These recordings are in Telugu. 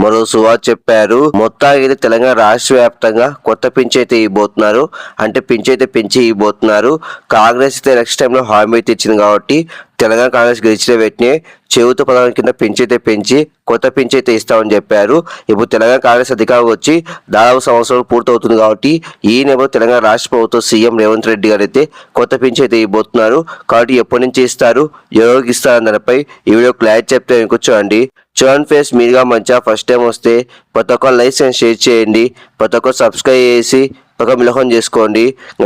మరో సువా చెప్పారు. మొత్తానికి అయితే తెలంగాణ రాష్ట్ర వ్యాప్తంగా కొత్త పింఛ్ అయితే ఇవ్వబోతున్నారు. అంటే పింఛ్ అయితే పెంచి ఇవ్వబోతున్నారు. కాంగ్రెస్ అయితే నెక్స్ట్ టైంలో హామీ అయితే ఇచ్చింది కాబట్టి తెలంగాణ కాంగ్రెస్ గెలిచిన వెంటనే చెవుతో పదవి కింద పెంచి అయితే పెంచి కొత్త పెంచి అయితే ఇస్తామని చెప్పారు. ఇప్పుడు తెలంగాణ కాంగ్రెస్ అధికారం వచ్చి దాదాపు సంవత్సరాలు పూర్తవుతుంది కాబట్టి ఈ నెలలో తెలంగాణ రాష్ట్ర ప్రభుత్వం సీఎం రేవంత్ రెడ్డి గారు అయితే కొత్త పెంచి అయితే ఇవ్వబోతున్నారు. కాబట్టి ఎప్పటి నుంచి ఇస్తారు? ఎవరికి ఇస్తారు అన్న దానిపై ఈ వీడియో క్లారిటీ చెప్తే కూర్చోండి చూడండి ఫేస్ మీరుగా మంచిగా ఫస్ట్ టైం వస్తే ప్రతి ఒక్క అండ్ షేర్ చేయండి. ప్రతి ఒక్క సబ్స్క్రైబ్ చేసి ఒక మిలహం చేసుకోండి.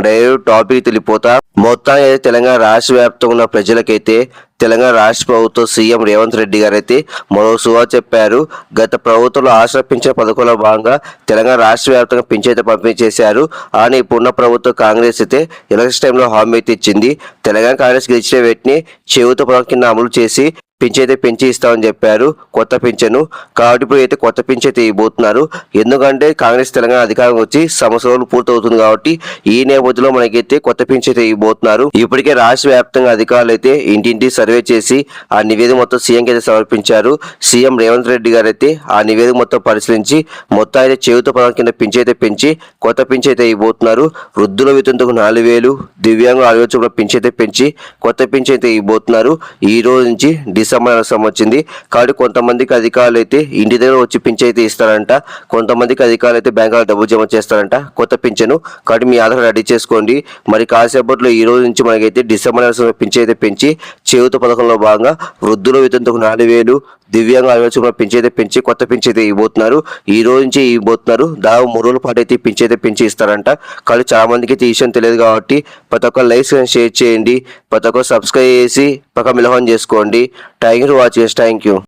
డైరెక్ట్ టాపిక్ తెలిపోతా. మొత్తం అయితే తెలంగాణ రాష్ట్ర వ్యాప్తంగా ఉన్న ప్రజలకైతే తెలంగాణ రాష్ట్ర ప్రభుత్వం సీఎం రేవంత్ రెడ్డి గారు అయితే మరో సువా చెప్పారు. గత ప్రభుత్వంలో ఆశ్ర పింఛన్ పథకంలో భాగంగా తెలంగాణ రాష్ట్ర వ్యాప్తంగా పింఛన్ పంపిణీ చేశారు అని ఇప్పుడున్న ప్రభుత్వం కాంగ్రెస్ అయితే ఎలక్షన్ టైంలో హామీ అయితే ఇచ్చింది. తెలంగాణ కాంగ్రెస్ గెలిచిన వెంటనే చేయూత పథకం కింద అమలు చేసి పింఛన్ అయితే పెంచి ఇస్తామని చెప్పారు. కొత్త పింఛను. కాబట్టి ఇప్పుడు అయితే కొత్త పింఛన్ అయితే ఇవ్వబోతున్నారు ఎందుకంటే కాంగ్రెస్ తెలంగాణ అధికారం వచ్చి సంవత్సరాలు పూర్తవుతుంది కాబట్టి ఈ నేపథ్యంలో మనకైతే కొత్త పింఛన్ అయితే ఇవ్వబోతున్నారు ఇప్పటికే రాష్ట్ర వ్యాప్తంగా అధికారులు అయితే ఇంటింటి సర్వే చేసి ఆ నివేదిక మొత్తం సీఎంకి అయితే సమర్పించారు. సీఎం రేవంత్ రెడ్డి గారు అయితే ఆ నివేదిక మొత్తం పరిశీలించి మొత్తం అయితే చేయుత పదం కింద పింఛన్ అయితే పెంచి కొత్త పింఛన్ అయితే ఇవ్వబోతున్నారు. వృద్ధుల వితంతుకు నాలుగు వేలు దివ్యాంగ ఆలోచన పింఛన్ అయితే పెంచి కొత్త పింఛన్ అయితే ఇవ్వబోతున్నారు. ఈ రోజు నుంచి డిసెంబర్ అవసరం వచ్చింది. కాబట్టి కొంతమందికి అధికారులు అయితే ఇంటి దగ్గర వచ్చి పింఛన్ అయితే ఇస్తారంట. కొంతమందికి అధికారులు అయితే బ్యాంకులో డబ్బు జమ చేస్తారంట. కొత్త పింఛను. కాబట్టి మీ ఆధార్ రెడీ చేసుకోండి. మరి కాసేపట్లో ఈ రోజు నుంచి మనకైతే డిసెంబర్ అవసరం పింఛన్ అయితే పెంచి చేయూత పథకంలో భాగంగా వృద్ధుల వితంతుకు నాలుగు వేలు దివ్యాంగ ఆలోచన పింఛన్ పెంచి కొత్త పింఛన్ అయితే ఇవ్వబోతున్నారు. ఈ రోజు నుంచి ఇవ్వబోతున్నారు. దాదాపు మూడు రోజుల పాటు అయితే పెంచేదే పెంచి ఇస్తారంట. కానీ చాలా మందికి అయితే విషయం తెలియదు కాబట్టి ప్రతి ఒక్క లైక్స్ షేర్ చేయండి. ప్రతి ఒక్క సబ్స్క్రైబ్ చేసి పక్క మిలహం చేసుకోండి. Thank you for watching thank you